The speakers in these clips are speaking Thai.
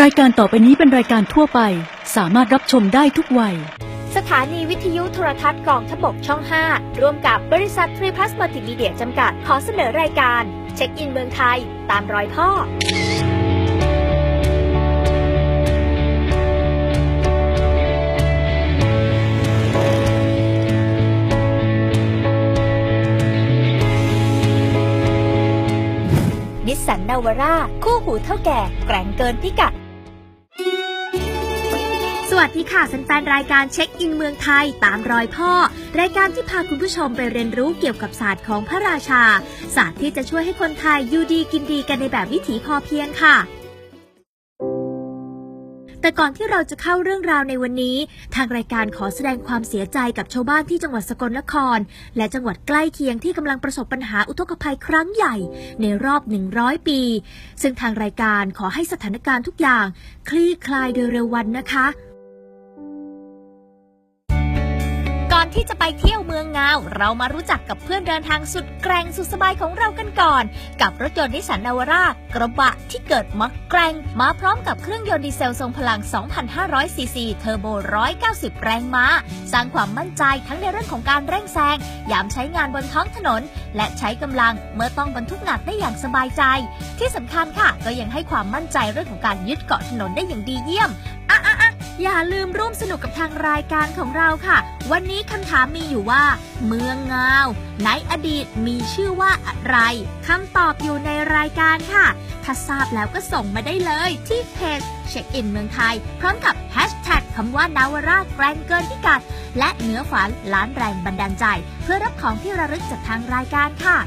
รายการต่อไปนี้เป็นรายการทั่วไป สามารถรับชมได้ทุกวัย สถานีวิทยุโทรทัศน์กองทบกช่อง 5 ร่วมกับบริษัททรีพลัสมัลติมีเดียจำกัดขอเสนอรายการ เช็คอินเมืองไทย ตามรอยพ่อ นิสสันนาวาร่าคู่หูเท่าแก่แกร่งเกินพิกัด สวัสดีค่ะแฟนๆรายการเช็คอินเมืองไทยตามรอยพ่อ รายการที่พาคุณผู้ชมไปเรียนรู้เกี่ยวกับศาสตร์ของพระราชา ศาสตร์ที่จะช่วยให้คนไทยอยู่ดีกินดีกันในแบบวิถีพอเพียงค่ะ แต่ก่อนที่เราจะเข้าเรื่องราวในวันนี้ ทางรายการขอแสดงความเสียใจกับชาวบ้านที่จังหวัดสกลนคร และจังหวัดใกล้เคียงที่กำลังประสบปัญหาอุทกภัยครั้งใหญ่ ในรอบ 100 ปี ซึ่งทางรายการขอให้สถานการณ์ทุกอย่าง คลี่คลายโดยเร็ววันนะคะ อนที่จะไปเที่ยวเมืองงาว เรามารู้จักกับเพื่อนเดินทางสุดแกร่งสุดสบายของเรากันก่อน กับรถยนต์นิสสันนาวาร่ากระบะที่เกิดมาแกร่งมาพร้อมกับเครื่องยนต์ดีเซลทรงพลัง 2,500 ซีซีเทอร์โบ 190 แรงม้า สร้างความมั่นใจทั้งในเรื่องของการเร่งแซง ยามใช้งานบนท้องถนน และใช้กำลังเมื่อต้องบรรทุกหนักได้อย่างสบายใจ ที่สำคัญค่ะ ก็ยังให้ความมั่นใจเรื่องของการยึดเกาะถนนได้อย่างดีเยี่ยมอะอะอะอย่าลืมร่วมสนุกกับทางรายการของเราค่ะ วันนี้คำถามมีอยู่ว่า เมืองงาวในอดีตมีชื่อว่าอะไรคำตอบอยู่ในรายการค่ะ ถ้าทราบแล้วก็ส่งมาได้เลยที่เพจเช็คอินเมืองไทย พร้อมกับแฮชแท็กคำว่านาวาร่าแกรงเกินพิกัด และเนื้อฝันล้านแรงบันดาลใจ เพื่อรับของที่ระลึกจากทางรายการค่ะ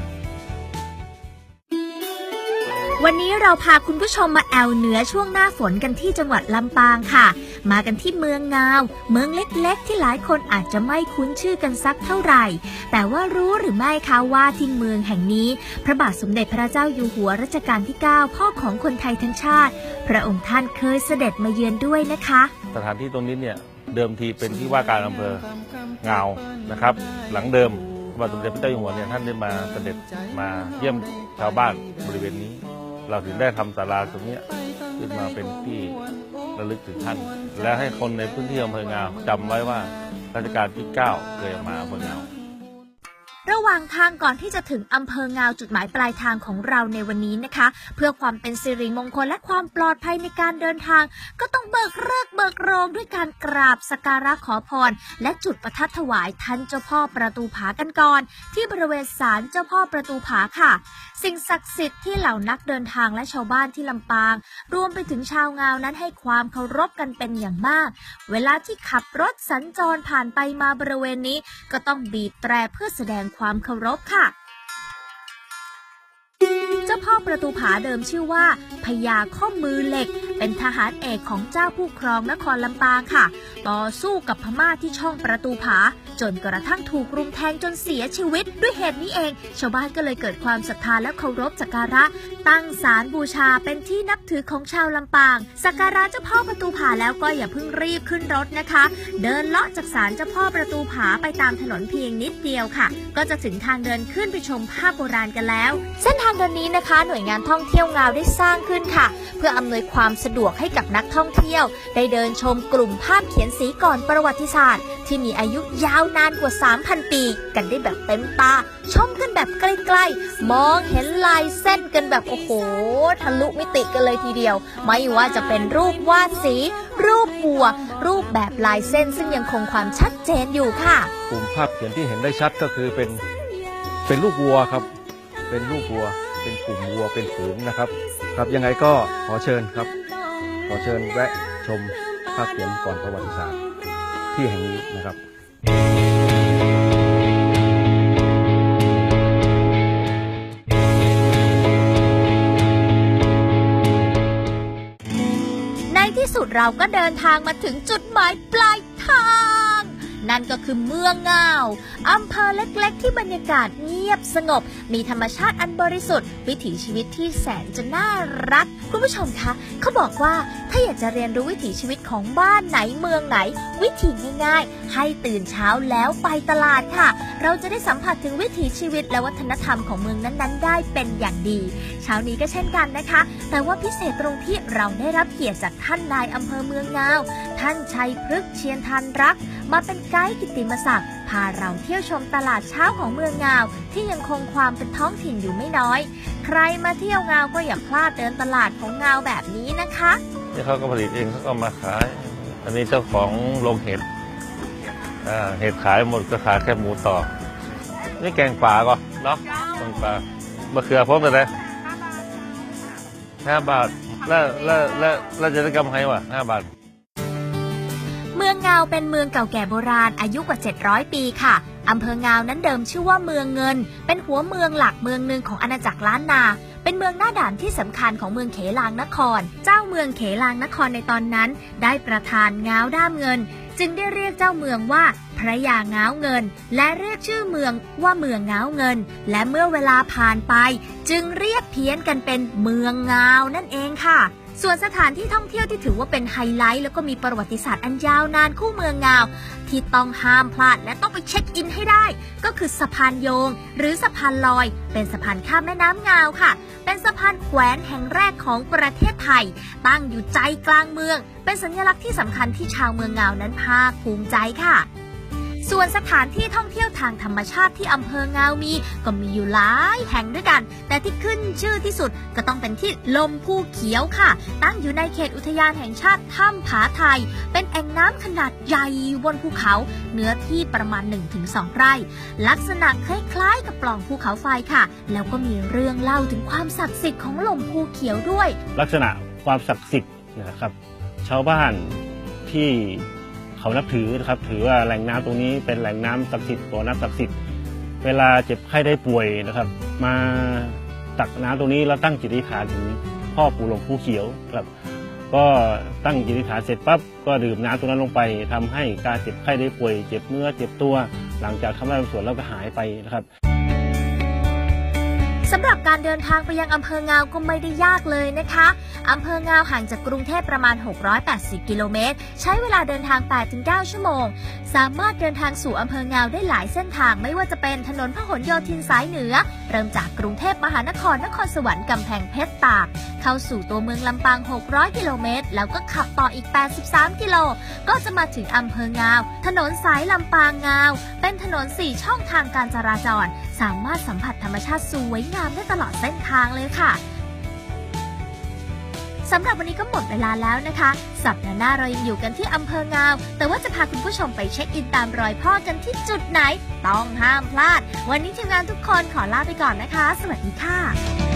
วันนี้เราพาคุณผู้ชมมาแอวเหนือช่วงหน้าฝนกันที่จังหวัดลำปางค่ะ มากันที่เมืองงาว เมืองเล็กๆ ที่หลายคนอาจจะไม่คุ้นชื่อกันสักเท่าไหร่ แต่ว่ารู้หรือไม่คะว่าที่เมืองแห่งนี้ พระบาทสมเด็จพระเจ้าอยู่หัวรัชกาลที่ 9 พ่อของคนไทยทั้งชาติ พระองค์ท่านเคยเสด็จมาเยือนด้วยนะคะ สถานที่ตรงนี้เนี่ยเดิมทีเป็นที่ว่าการอำเภอเงานะครับ หลังเดิมพระบาทสมเด็จพระเจ้าอยู่หัวเนี่ยท่านได้มาเสด็จมาเยี่ยมชาวบ้านบริเวณนี้ เราถึงได้ทำศาลาตรงนี้ขึ้นมาเป็นที่ระลึกถึงท่าน และให้คนในพื้นที่อำเภอเงาจำไว้ว่ารัชกาลที่ 9 เคยมาอำเภอเงาระหว่างทางก่อนที่จะถึงอำเภองาวจุดหมายปลายทางของเราในวันนี้นะคะ เพื่อความเป็นสิริมงคลและความปลอดภัยในการเดินทาง ก็ต้องเบิกเลิกเบิกโรงด้วยการกราบสการะขอพร และจุดประทัดถวายท่านเจ้าพ่อประตูผากันก่อน ที่บริเวณศาลเจ้าพ่อประตูผาค่ะ สิ่งศักดิ์สิทธิ์ที่เหล่านักเดินทางและชาวบ้านที่ลำปาง รวมไปถึงชาวงาวนั้นให้ความเคารพกันเป็นอย่างมาก เวลาที่ขับรถสัญจรผ่านไปมาบริเวณนี้ ก็ต้องบีบแตรเพื่อแสดงความเคารพค่ะเจ้าพ่อประตูผาเดิมชื่อว่าพญาข้อมือเหล็ก เป็นทหารเอกของเจ้าผู้ครองนครลำปางค่ะ ต่อสู้กับพม่าที่ช่องประตูผา จนกระทั่งถูกรุมแทงจนเสียชีวิต ด้วยเหตุนี้เอง ชาวบ้านก็เลยเกิดความศรัทธาและเคารพสักการะ ตั้งศาลบูชาเป็นที่นับถือของชาวลำปาง สักการะเจ้าพ่อประตูผาแล้วก็อย่าเพิ่งรีบขึ้นรถนะคะ เดินเลาะจากศาลเจ้าพ่อประตูผาไปตามถนนเพียงนิดเดียวค่ะก็จะถึงทางเดินขึ้นไปชมภาพโบราณกันแล้ว เส้นทางเดินนี้นะคะ หน่วยงานท่องเที่ยวงาวได้สร้างขึ้นค่ะ เพื่ออำนวยความสะดวกให้กับนักท่องเที่ยว ได้เดินชมกลุ่มภาพเขียนสีก่อนประวัติศาสตร์ ที่มีอายุยาวนานกว่า 3,000 ปี กันได้แบบเต็มตา ชมกันแบบใกล้ๆ มองเห็นลายเส้นกันแบบโอ้โหทะลุมิติกันเลยทีเดียว ไม่ว่าจะเป็นรูปวาดสี รูปวัว รูปแบบลายเส้นซึ่งยังคงความชัดเจนอยู่ค่ะ กลุ่มภาพเขียนที่เห็นได้ชัดก็คือเป็นเป็นรูปวัวครับ เป็นรูปวัว เป็นกลุ่มวัวเป็นฝูงนะครับ ครับยังไงก็ขอเชิญครับ ขอเชิญแวะชมภาพเขียนก่อนประวัติศาสตร์ที่แห่งนี้นะครับ สุดเราก็เดินทางมาถึงจุดหมายปลายทาง นั่นก็คือเมืองเงาอำเภอเล็กๆ ที่บรรยากาศเงียบสงบ มีธรรมชาติอันบริสุทธิ์ วิถีชีวิตที่แสนจะน่ารัก คุณผู้ชมคะ เขาบอกว่า ถ้าอยากจะเรียนรู้วิถีชีวิตของบ้านไหนเมืองไหน วิถีง่ายๆ ให้ตื่นเช้าแล้วไปตลาดค่ะ เราจะได้สัมผัสถึงวิถีชีวิตและวัฒนธรรมของเมืองนั้นๆ ได้เป็นอย่างดี เช้านี้ก็เช่นกันนะคะ แต่ว่าพิเศษตรงที่เราได้รับเกียรติจากท่านนายอำเภอเมืองงาว ท่านชัยพฤกษ์เชียนทันรัก มาเป็นไกด์กิติมศักดิ์พาเราเที่ยวชมตลาดเช้าของเมืองงาว ที่ยังคงความเป็นท้องถิ่นอยู่ไม่น้อย ใครมาเที่ยวงาวก็อย่าพลาดเดินตลาดของงาวแบบนี้นะคะ นี่เขาก็ผลิตเองเขาก็มาขาย อันนี้เจ้าของโรงเห็ดเห็ดขายหมดก็ขายแค่หมูต่อ นี่แกงป่าก็เนาะแกงป่ามะเขือพร้อมกันเลยห้าบาทแล้วแล้วแล้วแล้วจะได้กำไรวะห้าบาท เมืองเงาเป็นเมืองเก่าแก่โบราณอายุกว่า 700 ปีค่ะอำเภอเงานั้นเดิมชื่อว่าเมืองเงิน เป็นหัวเมืองหลักเมืองหนึ่งของอาณาจักรล้านนา เป็นเมืองหน้าด่านที่สำคัญของเมืองเขลางนคร เจ้าเมืองเขลางนครในตอนนั้น ได้ประทานงาวด้ามเงิน จึงได้เรียกเจ้าเมืองว่าพระยางาวเงิน และเรียกชื่อเมืองว่าเมืองงาวเงิน และเมื่อเวลาผ่านไป จึงเรียกเพี้ยนกันเป็นเมืองงาวนั่นเองค่ะ ส่วนสถานที่ท่องเที่ยวที่ถือว่าเป็นไฮไลท์แล้วก็มีประวัติศาสตร์อันยาวนานคู่เมืองงาว ที่ต้องห้ามพลาดและต้องไปเช็คอินให้ได้ ก็คือสะพานโยง หรือสะพานลอย เป็นสะพานข้ามแม่น้ำงาวค่ะ เป็นสะพานแขวนแห่งแรกของประเทศไทย ตั้งอยู่ใจกลางเมือง เป็นสัญลักษณ์ที่สำคัญที่ชาวเมืองงาวนั้นภาคภูมิใจค่ะ ส่วนสถานที่ท่องเที่ยวทางธรรมชาติที่อำเภองาวมี ก็มีอยู่หลายแห่งด้วยกัน แต่ที่ขึ้นชื่อที่สุดก็ต้องเป็นที่ลมภูเขียวค่ะ ตั้งอยู่ในเขตอุทยานแห่งชาติถ้ำผาไทย เป็นแอ่งน้ำขนาดใหญ่บนภูเขาเนื้อที่ประมาณ 1-2 ไร่ ลักษณะคล้ายๆ กับปล่องภูเขาไฟค่ะ แล้วก็มีเรื่องเล่าถึงความศักดิ์สิทธิ์ของลมภูเขียวด้วย ลักษณะความศักดิ์สิทธิ์นะครับ ชาวบ้านที่ เขานับถือนะครับ ถือว่าแหล่งน้ำตรงนี้เป็นแหล่งน้ำศักดิ์สิทธิ์บ่อน้ำศักดิ์สิทธิ์เวลาเจ็บไข้ได้ป่วยนะครับ มาตักน้ำตรงนี้แล้วตั้งจิตอธิษฐานถึงพ่อปู่หลวงผู้เขียวครับ ก็ตั้งจิตอธิษฐานเสร็จปั๊บก็ดื่มน้ำตรงนั้นลงไปทำให้การเจ็บไข้ได้ป่วย เจ็บเนื้อเจ็บตัว หลังจากทำได้บางส่วนแล้วก็หายไปนะครับ สำหรับการเดินทางไปยังอำเภองาวก็ไม่ได้ยากเลยนะคะอำเภองาวห่างจากกรุงเทพประมาณ 680 กิโลเมตร ใช้เวลาเดินทาง 8-9 ชั่วโมง สามารถเดินทางสู่อำเภองาวได้หลายเส้นทาง ไม่ว่าจะเป็นถนนพหลโยธินสายเหนือ เริ่มจากกรุงเทพมหานคร นครสวรรค์กำแพงเพชรตาก เข้าสู่ตัวเมืองลำปาง 600 กิโลเมตร แล้วก็ขับต่ออีก 83 กิโล ก็จะมาถึงอำเภองาว ถนนสายลำปางงาว เป็นถนน 4 ช่องทางการจราจร สามารถสัมผัสธรรมชาติสวยงามามได้ตลอดเส้นทางเลยค่ะสำหรับวันนี้ก็หมดเวลาแล้วนะคะ สัปดาห์หน้าเรายังอยู่กันที่อำเภองาว แต่ว่าจะพาคุณผู้ชมไปเช็คอินตามรอยพ่อกันที่จุดไหน ต้องห้ามพลาด วันนี้ทีมงานทุกคนขอลาไปก่อนนะคะ สวัสดีค่ะ